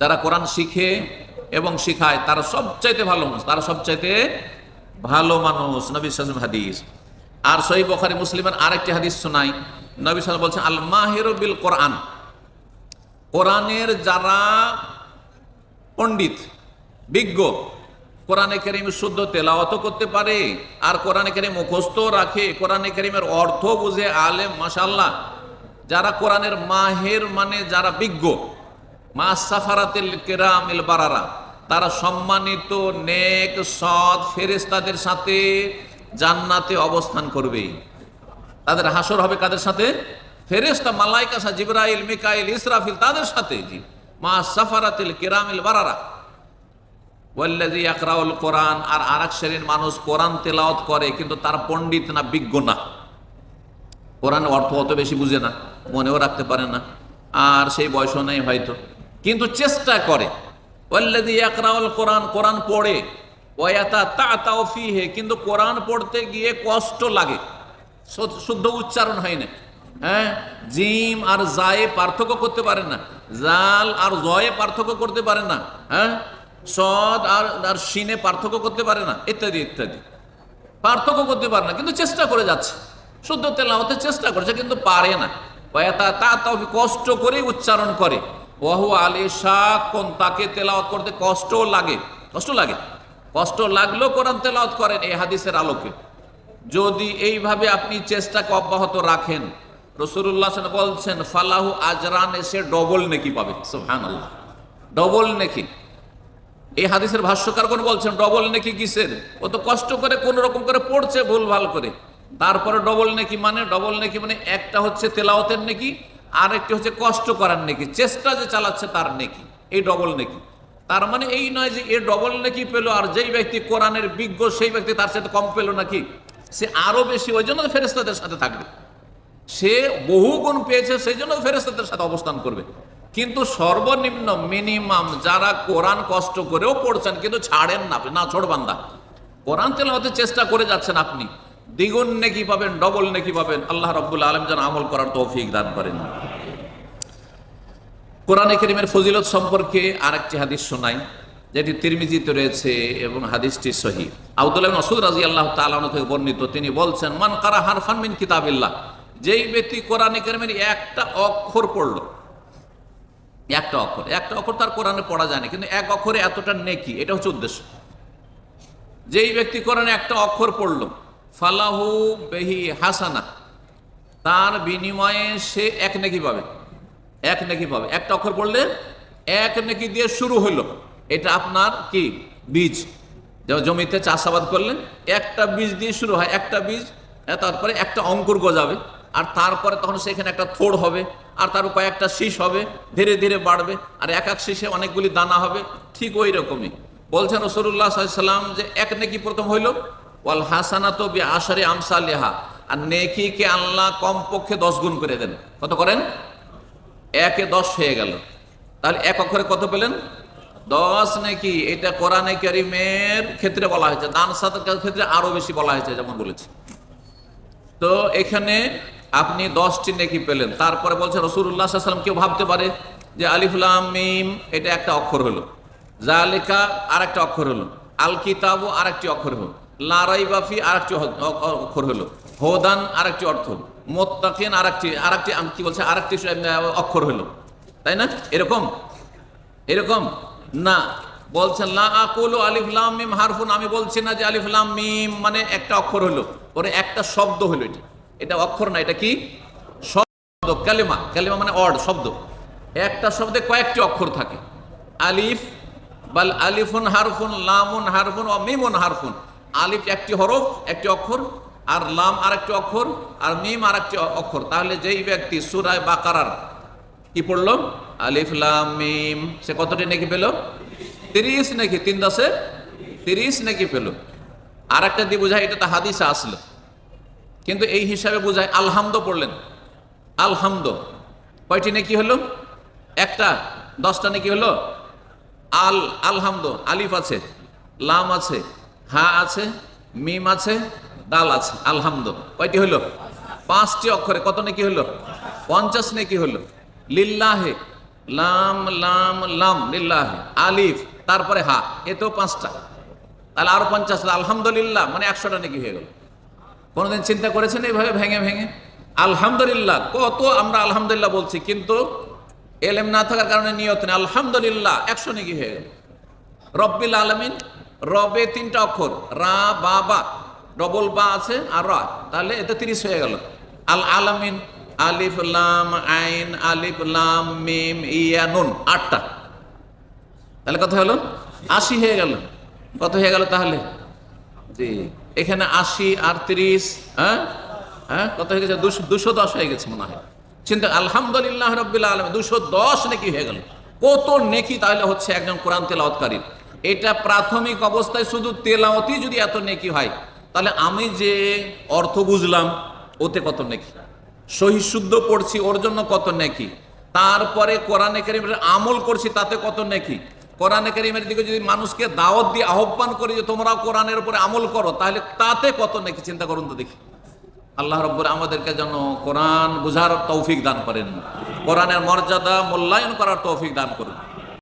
যারা কোরআন শিখে এবং শিখায়, তারা সবচাইতে ভালো মানুষ, তারা সবচাইতে ভালো মানুষ, নবী সাজম হাদিস। আর সহি বখারি মুসলিমের আরেকটি হাদিস শোনাই, নবী সাল বলছেন আল মাহির বিল কোরআন কোরআনের যারা পণ্ডিত, বিজ্ঞ, কোরআনে কেরিম শুদ্ধ তেলাওয়াত করতে পারে, আর কোরআনে কেরিম মুখস্থ রাখে, কোরআনে কেরিমের অর্থ বুঝে, আলেম মাসাল্লাহ যারা কোরআনের মাহের মানে যারা বিজ্ঞ মা সাফারাতিল কেরামিল বারারা। তারা সম্মানিত নেক, সৎ ফেরেস্তাদের সাথে জান্নাতে অবস্থান করবে। তাদের হাসর হবে কাদের সাথে? ফেরেস্তা মালাইকা সা জিব্রাইল, মিকাইল, ইসরাফিল তাদের সাথে। জি। মা সাফারাতিল কেরামিল বারারা। ওয়াল্লাজি আকরাউল কোরআন, আর আরেক শ্রেণির মানুষ কোরআন তেলাওয়াত করে, কিন্তু তার পণ্ডিত না, বিজ্ঞ না। কোরআন অর্থ অত বেশি বুঝে না, মনেও রাখতে পারে না। আর সেই বয়সও নেই হয়তো। কিন্তু চেষ্টা করে। ওয়াল্লাজি আকরাউল কোরআন কোরআন পড়ে। ওয়াতা তা তাও ফিহে, কিন্তু কোরআন পড়তে গিয়ে কষ্ট লাগে। শুদ্ধ- উচ্চারণ হয় না। হ্যাঁ? জিম আর জায়ে পার্থক্য করতে পারে না। জাল আর জয়ে পার্থক্য করতে পারে না। হ্যাঁ? সদ আর আর সিনে পার্থক্য করতে পারে না। ইত্যাদি ইত্যাদি। পার্থক্য করতে পারে না, কিন্তু চেষ্টা করে যাচ্ছে। শুদ্ধ তেলাওয়াতে চেষ্টা করছে, কিন্তু পারে না। তা তাও কষ্ট করেই উচ্চারণ করে। ওয়াহু আলী শাহ কোন তাকে তেলাওয়াত করতে কষ্টও লাগে। কষ্ট লাগে? কষ্ট লাগলেও কোরআন তেলাওয়াত করেন এই হাদিসের আলোকে। যদি এইভাবে আপনি চেষ্টাকে অব্যাহত রাখেন রসুল্লাহ বলছেন, ফালাহু আজরান, এসে ডবল নেকি পাবে। সুহান আল্লাহ ডবল নেকি। এই হাদিসের ভাষ্যকার কোন বলছেন, ডবল নেকি কিসের? ও তো কষ্ট করে কোন রকম করে পড়ছে ভুল ভালো করে। তারপরে ডবল নেকি মানে ডবল নেকি মানে একটা হচ্ছে তেলাওতের নেকি আর একটি হচ্ছে কষ্ট করার নেকি, চেষ্টা যে চালাচ্ছে তার নেকি, এই ডবল নেকি। তার মানে এই নয় যে এ ডবল নেকি পেল আর যেই ব্যক্তি কোরআনের বিজ্ঞ, সেই ব্যক্তি তার সাথে কম পেল নাকি। সে আরও বেশি, ওই জন্য ফেরেস্তাদের সাথে থাকবে। সে বহু গুণ পেয়েছে, সেই জন্য ফেরেস্তাদের সাথে অবস্থান করবে। কিন্তু সর্বনিম্ন মিনিমাম যারা কোরআন কষ্ট করেও পড়ছেন, কিন্তু ছাড়েন না না ছোট বান্দা। কোরআন তেলাওয়াতের চেষ্টা করে যাচ্ছেন আপনি। দ্বিগুণ নেকি পাবেন, ডবল নেকি পাবেন। আল্লাহ রব্বুল আলম যেন আমল করার তৌফিক দান করেন। কোরআনে করিমের ফজিলত সম্পর্কে আরেকটি হাদিস শোনাই, যেটি তিরমিজিতে রয়েছে এবং হাদিসটি সহি। আবদুল্লাহ মসুদ রাজি আল্লাহ তালন থেকে বর্ণিত, তিনি বলছেন, মান কারা হারফান মিন কিতাবিল্লাহ? যেই ব্যক্তি কোরআনে করিমের একটা অক্ষর পড়ল, একটা অক্ষর একটা অক্ষর তার কোরআনে পড়া যায় না, কিন্তু এক অক্ষরে এতটা নেকি, এটা হচ্ছে উদ্দেশ্য। যেই ব্যক্তি কোরআনে একটা অক্ষর পড়ল ফালাহু বেহি হাসানা। তার বিনিময়ে সে এক নেকি পাবে। এক নেকি পাবে। একটা অক্ষর পড়লে এক নেকি দিয়ে শুরু হইল। এটা আপনার কি? বীজ। জমিতে চাষাবাদ করলেন, একটা বীজ দিয়ে শুরু হয়। একটা বীজ তারপরে একটা অঙ্কুর গজাবে। আর তারপরে তখন সেখানে একটা থোড় হবে। আর তার কয়েকটা শীষ হবে। ধীরে ধীরে বাড়বে। আর এক এক শীষে অনেকগুলি দানা হবে। ঠিক ওই রকমই। বলছেন রসুল্লাহ সাল্লাম যে এক নেকি প্রথম হইল। ওয়াল হাসানা তো বি আশারে আমসা লেহা আর নেকিকে আল্লাহ কমপক্ষে দশ গুণ করে দেন। কত করেন? একে দশ হয়ে গেল। তাহলে এক অক্ষরে কত পেলেন? দশ নাকি। এটা কোরআনে করিমের ক্ষেত্রে বলা হয়েছে। দান সাদার ক্ষেত্রে আরও বেশি বলা হয়েছে, যেমন বলেছি। তো এখানে আপনি দশটি নেকি পেলেন। তারপরে বলছে রসুল্লাহ সাল্লাম কেউ ভাবতে পারে যে আলিফুলাম মিম, এটা একটা অক্ষর হলো। জালিকা আর একটা অক্ষর হলো। আল কিতাবু আর একটি অক্ষর হলো। লারাই বাফি আর একটি অক্ষর হলো। হোদান আর একটি অর্থ। মোত্তাকিন আর একটি আর একটি কি বলছে? আর একটি অক্ষর হলো। তাই না? এরকম? এরকম? না। বলছেন লা আকুলু আলিফ লাম মিম হারফুন। আমি বলছি না যে আলিফ লাম মিম মানে একটা অক্ষর হলো। পরে একটা শব্দ হলো এটা। এটা অক্ষর না, এটা কি? শব্দ, কালিমা। কালিমা মানে অর্ড, শব্দ। একটা শব্দে কয়েকটি অক্ষর থাকে। আলিফ, বাল আলিফুন হারফুন, লামুন হারফুন ও মিমুন হারফুন। আলিফ একটি হরফ, একটি অক্ষর, আর লাম আর একটি অক্ষর, আর মিম আর একটি অক্ষর। তাহলে যেই ব্যক্তি সুরায় বাকারার কি পড়ল? আলিফ, লাম, মিম, সে কতটি নাকি পেল? তিরিশ নাকি, তিন দশে তিরিশ নাকি পেল। আর একটা দিয়ে বোঝায়, এটা তো হাদিসে আসলো। কিন্তু এই হিসাবে বোঝায়, আলহামদ পড়লেন। আলহামদ। কয়টি নাকি হলো? একটা, দশটা নাকি হলো? আল, আলহামদ, আলিফ আছে, লাম আছে হা আছে, মিম আছে, দাল আছে আলহামদ কয়টি হলো পাঁচটি অক্ষরে। কত নাকি হলো পঞ্চাশ নাকি হলো লিল্লাহে, লাম লাম লাম, লিল্লাহ, আলিফ, তারপরে হা। এতেও পাঁচটা। তাহলে আরও পঞ্চাশ আলহামদুলিল্লাহ মানে একশোটা নাকি হয়ে গেল। কোনোদিন চিন্তা করেছেন এইভাবে ভেঙে ভেঙে? আলহামদুলিল্লাহ, কত আমরা আলহামদুলিল্লাহ বলছি, কিন্তু এলেম না থাকার কারণে নিয়ত নেই। আলহামদুলিল্লাহ, একশো নাকি হয়ে গেল। রব্বিল আলমিন রবে তিনটা অক্ষর। রা, বা বা। ডবল বা আছে আর রা। তাহলে এতে তিরিশ হয়ে গেল। আল আলামিন, আলিফ, লাম, আইন, আলিফ, লাম, মিম, ইয়া, নুন, আটটা। তাহলে কথা হলো? আশি হয়ে গেল। কত হয়ে গেল তাহলে? জি। এখানে আশি আর তিরিশ হ্যাঁ? হ্যাঁ? কত হয়ে গেছে? দুশো দুশো দশ হয়ে গেছে মনে হয়। চিন্তা, আলহামদুলিল্লাহ রব্বিল আলম দুশো দশ নাকি হয়ে গেল। কত নেকি তাহলে হচ্ছে একজন কোরআন তেলাওয়াতকারীর। এটা প্রাথমিক অবস্থায় শুধু তেলাওয়াতই যদি এত নেকি হয়, তাহলে আমি যে অর্থ বুঝলাম, ওতে কত নেকি? সহি শুদ্ধ পড়ছি, ওর জন্য কত নেকি? তারপরে কোরআনে কারিমের আমল করছি, তাতে কত নেকি? কোরআনে কারিমের দিকে যদি মানুষকে দাওয়াত দিয়ে আহ্বান করি যে তোমরা কোরআনের উপরে আমল করো, তাহলে তাতে কত নেকি? চিন্তা করুন তো দেখি। আল্লাহ রব্বর আমাদেরকে যেন কোরআন বুঝার তৌফিক দান করেন। কোরআনের মর্যাদা মূল্যায়ন করার তৌফিক দান করুন।